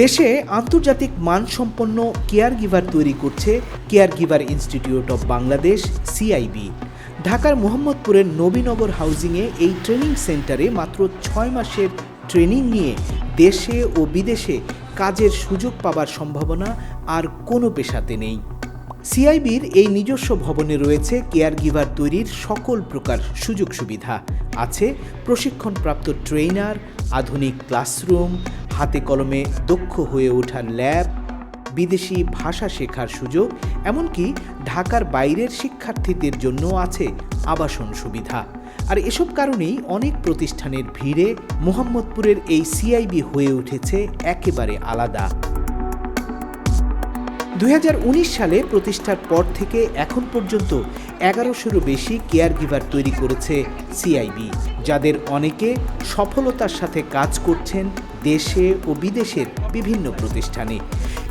দেশে আন্তর্জাতিক মানসম্পন্ন কেয়ার গিভার তৈরি করছে caregiver institute of Bangladesh, CIB. ঢাকার মোহাম্মদপুরের নবীনগর হাউজিংয়ে এই ট্রেনিং সেন্টারে মাত্র ছয় মাসের ট্রেনিং নিয়ে দেশে ও বিদেশে কাজের সুযোগ পাবার সম্ভাবনা আর কোনো পেশাতে নেই। সিআইবির এই নিজস্ব ভবনে রয়েছে কেয়ার গিভার তৈরির সকল প্রকার সুযোগ সুবিধা। আছে প্রশিক্ষণপ্রাপ্ত ট্রেনার আধুনিক ক্লাসরুম, হাতে কলমে দক্ষ হয়ে ওঠার ল্যাব, বিদেশি ভাষা শেখার সুযোগ, এমনকি ঢাকার বাইরের শিক্ষার্থীদের জন্য আছে আবাসন সুবিধা। আর এসব কারণেই অনেক প্রতিষ্ঠানের ভিড়ে মোহাম্মদপুরের এই সিআইবি হয়ে উঠেছে একেবারে আলাদা। দুই হাজার উনিশ সালে প্রতিষ্ঠার পর থেকে এখন পর্যন্ত এগারোশোরও বেশি কেয়ার গিভার তৈরি করেছে সিআইবি, যাদের অনেকে সফলতার সাথে কাজ করছেন দেশে ও বিদেশের বিভিন্ন প্রতিষ্ঠানে।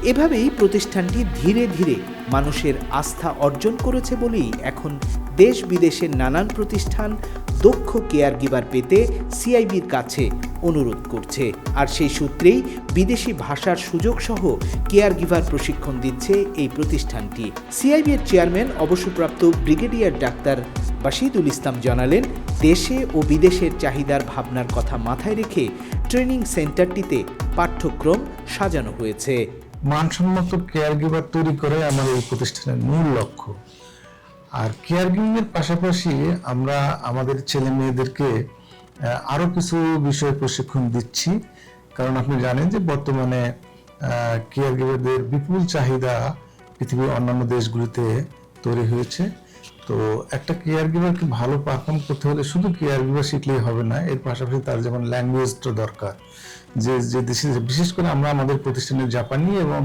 এভাবেই প্রতিষ্ঠানটি ধীরে ধীরে মানুষের আস্থা অর্জন করেছে বলেই এখন দেশ বিদেশের নানান প্রতিষ্ঠান দক্ষ কেয়ার গিভার পেতে সিআইবির কাছে অনুরোধ করছে। আর সেই সূত্রেই বিদেশি ভাষার সুযোগ সহ কেয়ার গিভার প্রশিক্ষণ দিচ্ছে এই প্রতিষ্ঠানটি। সিআইবির চেয়ারম্যান, অবসরপ্রাপ্ত ব্রিগেডিয়ার ডাক্তার বাশিদুল ইসলাম জানালেন, দেশে ও বিদেশের চাহিদার ভাবনার কথা মাথায় রেখে ট্রেনিং সেন্টারটিতে পাঠ্যক্রম সাজানো হয়েছে। মানসম্মত কেয়ার গিভার তৈরি করে আমার এই প্রতিষ্ঠানের মূল লক্ষ্য। আর কেয়ার এর পাশাপাশি আমরা আমাদের ছেলে মেয়েদেরকে আরও কিছু বিষয়ে প্রশিক্ষণ দিচ্ছি। কারণ আপনি জানেন যে বর্তমানে কেয়ার গিভারদের বিপুল চাহিদা পৃথিবীর অন্যান্য দেশগুলিতে তৈরি হয়েছে। তো একটা কেয়ার গিভারকে ভালো পারফর্ম করতে হলে শুধু কেয়ার গিভার শিখলেই হবে না এর পাশাপাশি তার যেমন ল্যাঙ্গুয়েজটা দরকার। যে যে দেশে বিশেষ করে আমরা আমাদের প্রতিষ্ঠানের জাপানি এবং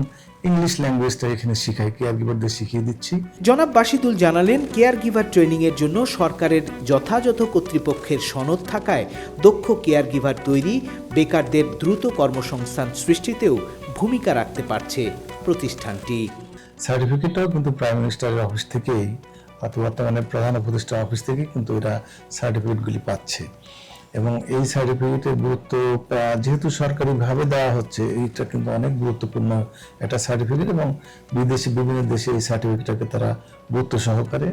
ইংলিশ ল্যাঙ্গুয়েজটা এখানে শিখাই কেয়ার গিভারদের শিখিয়ে দিচ্ছি। জনাব বাশিদুল জানালেন কেয়ার গিভার ট্রেনিংয়ের জন্য সরকারের যথাযথ কর্তৃপক্ষের সনদ থাকায় দক্ষ কেয়ার গিভার তৈরি বেকারদের দ্রুত কর্মসংস্থান সৃষ্টিতেও ভূমিকা রাখতে পারছে প্রতিষ্ঠানটি। সার্টিফিকেটটাও কিন্তু প্রাইম মিনিস্টারের অফিস থেকেই অথবা বর্তমানে প্রধান উপদেষ্টা অফিস থেকে কিন্তু এরা সার্টিফিকেটগুলি পাচ্ছে। এবং এই সার্টিফিকেটের গুরুত্ব যেহেতু সরকারিভাবে দেওয়া হচ্ছে, এইটা কিন্তু অনেক গুরুত্বপূর্ণ একটা সার্টিফিকেট এবং বিদেশি, বিভিন্ন দেশে এই সার্টিফিকেটটাকে তারা গুরুত্ব সহকারে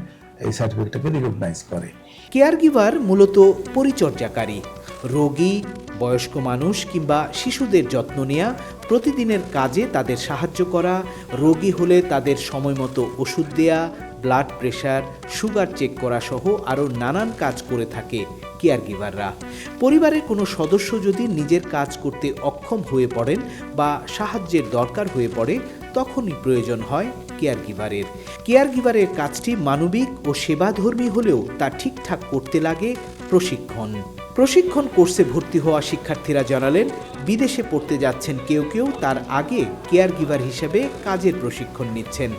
এই সার্টিফিকেটটাকে রিকগনাইজ করে। কেয়ার গিভার মূলত পরিচর্যাকারী। রোগী, বয়স্ক মানুষ কিংবা শিশুদের যত্ন নেওয়া প্রতিদিনের কাজে তাদের সাহায্য করা, রোগী হলে তাদের সময়মতো ওষুধ দেয়া ব্লাড প্রেশার সুগার চেক করা সহ আরও নানান কাজ করে থাকে কেয়ার গিভাররা পরিবারের কোনো সদস্য যদি নিজের কাজ করতে অক্ষম হয়ে পড়েন বা সাহায্যের দরকার হয়ে পড়ে, তখনই প্রয়োজন হয় কেয়ার গিভারের কেয়ার গিভারের কাজটি মানবিক ও সেবাধর্মী হলেও তা ঠিকঠাক করতে লাগে প্রশিক্ষণ। প্রশিক্ষণ কোর্সে ভর্তি হওয়া শিক্ষার্থীরা জানালেন, বিদেশে পড়তে যাচ্ছেন কেউ কেউ তার আগে কেয়ার গিভার হিসেবে কাজের প্রশিক্ষণ নিচ্ছেন।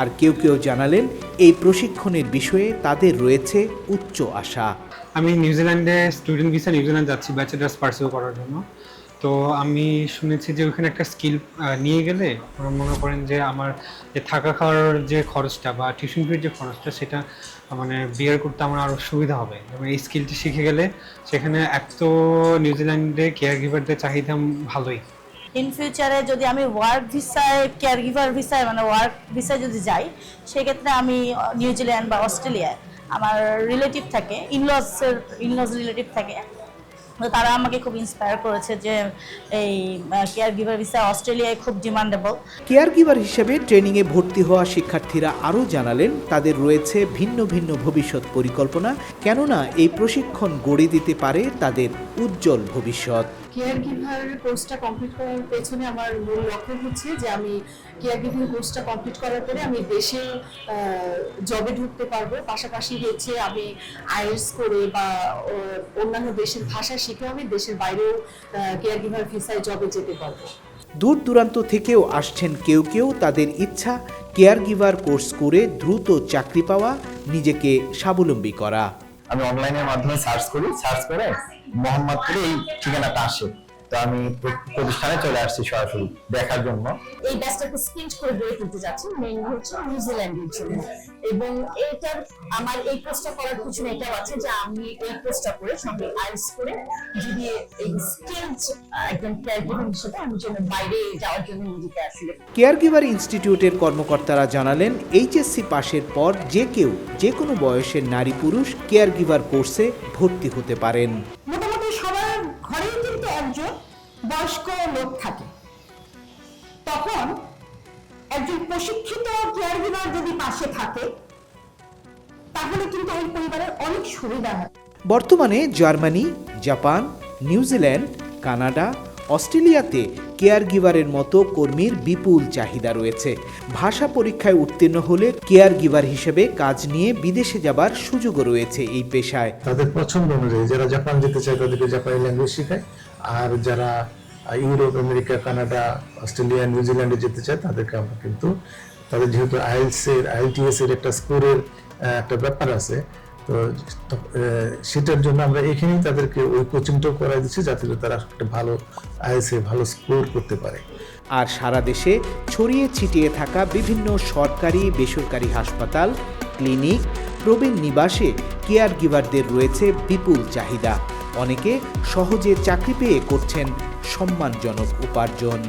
আর কেউ কেউ জানালেন, এই প্রশিক্ষণের বিষয়ে তাদের রয়েছে উচ্চ আশা। আমি নিউজিল্যান্ডে স্টুডেন্ট ভিসা নিউজিল্যান্ড যাচ্ছি, ব্যাচেলার্স পার্সিউ করার জন্য। তো আমি শুনেছি যে ওখানে একটা স্কিল নিয়ে গেলে ওরা মনে করেন যে আমার যে থাকা খাওয়ার যে খরচটা বা টিউশন ফির যে খরচটা, সেটা মানে বিয়ার করতে আমার আরও সুবিধা হবে। এবং এই স্কিলটি শিখে গেলে সেখানে এক তো নিউজিল্যান্ডে কেয়ার গিভারদের চাহিদা ভালোই। ইন ফিউচারে যদি আমি ওয়ার্ক ভিসায় কেয়ার গিভার ভিসায় মানে ওয়ার্ক ভিসায় যদি যাই, সেক্ষেত্রে আমি নিউজিল্যান্ড বা অস্ট্রেলিয়ায় আমার রিলেটিভ থাকে ইনলসের ইনলস রিলেটিভ থাকে। তো তারা আমাকে খুব ইন্সপায়ার করেছে যে এই কেয়ার গিভার ভিসা অস্ট্রেলিয়ায় খুব ডিমান্ডেবল কেয়ার গিভার হিসেবে ট্রেনিংয়ে ভর্তি হওয়া শিক্ষার্থীরা আরও জানালেন, তাদের রয়েছে ভিন্ন ভিন্ন ভবিষ্যৎ পরিকল্পনা। কেননা এই প্রশিক্ষণ গড়ে দিতে পারে তাদের উজ্জ্বল ভবিষ্যৎ। কেয়ার গিভার কোর্সটা কমপ্লিট করার পেছনে আমার মূল লক্ষ্য হচ্ছে যে আমি কেয়ার গিভিং কোর্সটা কমপ্লিট করার পরে আমি দেশে জবে ঢুকতে পারব। পাশাপাশি হচ্ছে আমি আইএলস করে বা অন্যান্য দেশের ভাষা শিখে আমি দেশের বাইরেও কেয়ার গিভার ভিসায় জবে যেতে পারব। দূর দূরান্ত থেকেও আসছেন কেউ কেউ তাদের ইচ্ছা কেয়ার গিভার কোর্স করে দ্রুত চাকরি পাওয়া নিজেকে স্বাবলম্বী করা। আমি অনলাইনের মাধ্যমে সার্চ করি। সার্চ করে মোহাম্মদপুরে এই ঠিকানাটা আসে। তো আমি প্রতিষ্ঠানে চলে আসছি সরাসরি দেখার জন্য। এই ব্যাচটাকে করে গড়ে তুলতে যাচ্ছি মেইনলি হচ্ছে নিউজিল্যান্ডের জন্য। এবং এটার আমার এই কোর্সটা করার পিছনে এটাও আছে যে আমি এই কোর্সটা করে সঙ্গে আইস করে যদি এই স্কিলড একজন ক্যারিয়ার হিসেবে আমি যেন বাইরে যাওয়ার জন্য নিজেকে আসলে কেয়ারগিভার ইনস্টিটিউটের কর্মকর্তারা জানালেন এইচএসসি পাশের পর যে কেউ যে কোনো বয়সের নারী পুরুষ কেয়ার কেয়ারগিভার কোর্সে ভর্তি হতে পারেন। একজন বয়স্ক লোক থাকে। তখন একজন প্রশিক্ষিত কেয়ারগিভার যদি পাশে থাকে তাহলে কিন্তু ওই পরিবারের অনেক সুবিধা হয়। বর্তমানে Germany Japan New Zealand Canada অস্ট্রেলিয়াতে কেয়ার গিভারের মতো কর্মীর বিপুল চাহিদা রয়েছে। ভাষা পরীক্ষায় উত্তীর্ণ হলে কেয়ার গিভার হিসেবে কাজ নিয়ে বিদেশে যাবার সুযোগও রয়েছে এই পেশায়। তাদের পছন্দ অনুযায়ী যারা জাপান যেতে চায় তাদেরকে জাপানি ল্যাঙ্গুয়েজ শেখায়। আর যারা ইউরোপ, আমেরিকা, কানাডা, অস্ট্রেলিয়া নিউজিল্যান্ডে যেতে চায়, তাদেরকে আমরা কিন্তু, তাদের যেহেতু আইএলস এর, আইএলটিএস এর একটা স্কোরের একটা ব্যাপার আছে, তো সেটার জন্য আমরা এখানেই তাদেরকে ওই কোচিংটাও করাই দিচ্ছি, যাতে তারা একটা ভালো আইএলস এ ভালো স্কোর করতে পারে। আর সারা দেশে ছড়িয়ে ছিটিয়ে থাকা বিভিন্ন সরকারি, বেসরকারি হাসপাতাল, ক্লিনিক, প্রবীণ নিবাসে কেয়ার গিভারদের রয়েছে বিপুল চাহিদা। অনেকে সহজে চাকরি পেয়ে করছেন সম্মানজনক উপার্জন।